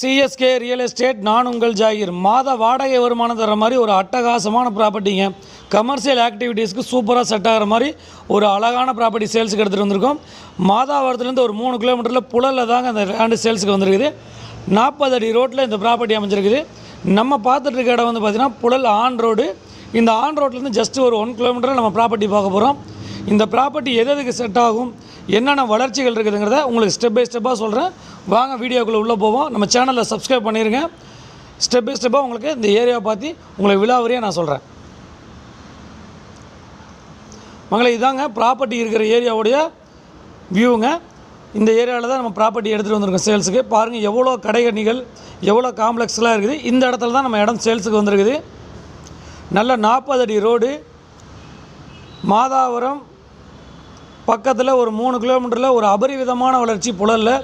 CSK real estate நான் உங்கள் ஜாகிர். மாத வாடகை வருமானம் தர மாதிரி ஒரு அட்டகாசமான ப்ராப்பர்ட்டிங்க கமர்ஷியல் ஆக்டிவிட்டீஸ்க்கு சூப்பராக செட் ஆகிற மாதிரி ஒரு அழகான ப்ராப்பர்ட்டி சேல்ஸுக்கு எடுத்துகிட்டு வந்திருக்கோம். மாதாவரத்துலேருந்து ஒரு மூணு கிலோமீட்டரில் புழலில் தாங்க அந்த லேண்டு சேல்ஸுக்கு வந்திருக்குது. நாற்பது அடி ரோட்டில் இந்த ப்ராப்பர்ட்டி அமைஞ்சிருக்குது. நம்ம பார்த்துட்டு இருக்க இடம் வந்து பார்த்திங்கன்னா புழல் ஆன் ரோடு இந்த ஆன் ரோட்லேருந்து ஜஸ்ட் ஒரு ஒன் கிலோமீட்டரில் நம்ம ப்ராப்பர்ட்டி பார்க்க போகிறோம் இந்த ப்ராப்பர்ட்டி எது எதுக்கு செட் ஆகும்? என்னென்ன வளர்ச்சிகள் இருக்குதுங்கிறத உங்களுக்கு ஸ்டெப் பை ஸ்டெப்பாக சொல்கிறேன் வாங்க வீடியோக்குள்ளே உள்ளே போவோம். நம்ம சேனலில் சப்ஸ்கிரைப் பண்ணிடுங்க ஸ்டெப் பை ஸ்டெப்பாக உங்களுக்கு இந்த ஏரியாவை பார்த்து உங்களுக்கு விழாவரியாக நான் சொல்கிறேன் மங்களை இதாங்க ப்ராப்பர்ட்டி இருக்கிற ஏரியாவுடைய வியூங்க இந்த ஏரியாவில் தான் நம்ம ப்ராப்பர்ட்டி எடுத்துகிட்டு வந்திருக்கோம் சேல்ஸுக்கு பாருங்கள் எவ்வளோ கடைகணிகள் எவ்வளோ காம்ப்ளெக்ஸ்லாம் இருக்குது. இந்த இடத்துல தான் நம்ம இடம் சேல்ஸுக்கு வந்திருக்குது. நல்ல நாற்பது அடி ரோடு. மாதாவரம் பக்கத்தில் ஒரு மூணு கிலோமீட்டரில் ஒரு அபரிவிதமான வளர்ச்சி புழலில்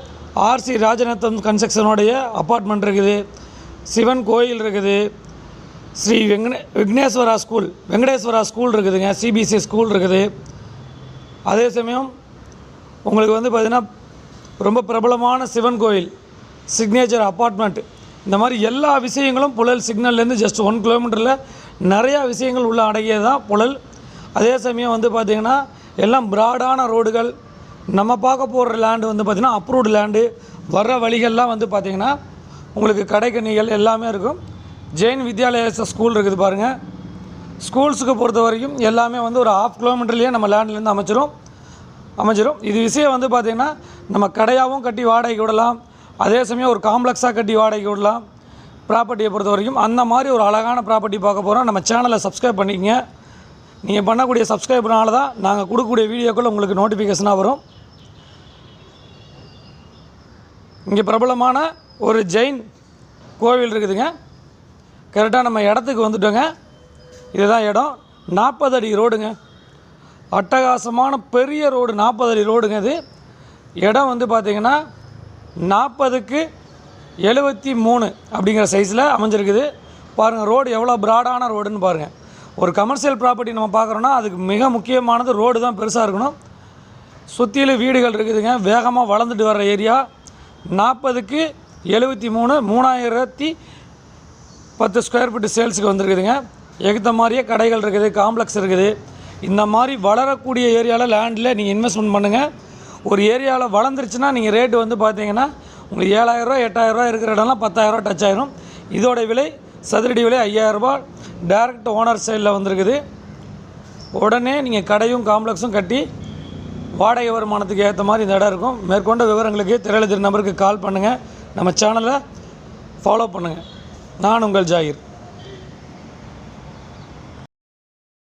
ஆர்சி ராஜநத்தம் கன்ஸ்ட்ரக்ஷனுடைய அப்பார்ட்மெண்ட் இருக்குது சிவன் கோயில் இருக்குது ஸ்ரீ வெங்கடே விக்னேஸ்வரா ஸ்கூல் வெங்கடேஸ்வரா ஸ்கூல் இருக்குதுங்க சிபிஎஸ்சி ஸ்கூல் இருக்குது. அதே சமயம் உங்களுக்கு வந்து பார்த்திங்கன்னா ரொம்ப பிரபலமான சிவன் கோயில் சிக்னேச்சர் அப்பார்ட்மெண்ட் இந்த மாதிரி எல்லா விஷயங்களும் புழல் சிக்னல்லேருந்து ஜஸ்ட் ஒன் கிலோமீட்டரில் நிறையா விஷயங்கள் உள்ள அடங்கியது தான் புழல். அதே சமயம் வந்து பார்த்திங்கன்னா எல்லாம் ப்ராடான ரோடுகள் நம்ம பார்க்க போகிற லேண்டு வந்து பார்த்திங்கன்னா அப்ரூவ்டு லேண்டு வர்ற வழிகள்லாம் வந்து பார்த்திங்கன்னா உங்களுக்கு கடைக்கணிகள் எல்லாமே இருக்கும். ஜெயின் வித்யாலய ஸ்கூல் இருக்குது பாருங்கள் ஸ்கூல்ஸுக்கு பொறுத்த வரைக்கும் எல்லாமே வந்து ஒரு ஆஃப் கிலோமீட்டர்லேயே நம்ம லேண்ட்லேருந்து அமைச்சிரும். அமைஞ்சிரும் இது விஷயம் வந்து பார்த்திங்கன்னா நம்ம கடையாகவும் கட்டி வாடகைக்கு விடலாம். அதே சமயம் ஒரு காம்ப்ளெக்ஸாக கட்டி வாடகைக்கு விடலாம். ப்ராப்பர்ட்டியை பொறுத்த வரைக்கும் அந்த மாதிரி ஒரு அழகான ப்ராப்பர்ட்டி பார்க்க போகிறோம் நம்ம சேனலை சப்ஸ்கிரைப் பண்ணிக்கங்க. நீங்கள் பண்ணக்கூடிய சப்ஸ்கிரைப்னால தான் நாங்கள் கொடுக்கக்கூடிய வீடியோக்கள் உங்களுக்கு நோட்டிஃபிகேஷனாக வரும். இங்கே பிரபலமான ஒரு ஜெயின் கோவில் இருக்குதுங்க. கரெக்டாக நம்ம இடத்துக்கு வந்துட்டோங்க. இதுதான் இடம். நாற்பது அடி ரோடுங்க. அட்டகாசமான பெரிய ரோடு நாற்பது அடி ரோடுங்க இது. இடம் வந்து பார்த்திங்கன்னா நாற்பதுக்கு எழுபத்தி மூணு அப்படிங்கிற சைஸில் அமைஞ்சிருக்குது. பாருங்கள் ரோடு எவ்வளோ ப்ராடான ரோடுன்னு பாருங்கள் ஒரு கமர்ஷியல் ப்ராப்பர்ட்டி நம்ம பார்க்குறோன்னா அதுக்கு மிக முக்கியமானது ரோடு தான் பெருசாக இருக்கணும். சுற்றிலும் வீடுகள் இருக்குதுங்க. வேகமாக வளர்ந்துட்டு வர்ற ஏரியா நாற்பதுக்கு எழுபத்தி மூணு மூணாயிரத்தி பத்து ஸ்கொயர் ஃபீட் சேல்ஸுக்கு வந்திருக்குதுங்க. எகுத்த மாதிரியே கடைகள் இருக்குது காம்ப்ளெக்ஸ் இருக்குது. இந்த மாதிரி வளரக்கூடிய ஏரியாவில் லேண்டில் நீங்கள் இன்வெஸ்ட்மெண்ட் பண்ணுங்கள் ஒரு ஏரியாவில் வளர்ந்துருச்சுன்னா நீங்கள் ரேட்டு வந்து பார்த்தீங்கன்னா உங்களுக்கு ஏழாயிரரூவா எட்டாயிரரூவா இருக்கிற இடம்லாம் பத்தாயிரரூவா டச் ஆயிரும். இதோட விலை சதுரடி விலை ஐயாயிரரூபா டேரக்ட் ஓனர் சைடில் வந்திருக்குது. உடனே நீங்கள் கடையும் காம்ப்ளெக்ஸும் கட்டி வாடகை வருமானத்துக்கு ஏற்ற மாதிரி இந்த இடம் இருக்கும். மேற்கொண்ட விவரங்களுக்கு திரையெழுதிர நம்பருக்கு கால் பண்ணுங்கள் நம்ம சேனலை ஃபாலோ பண்ணுங்கள் நான் உங்கள் ஜாகிர்.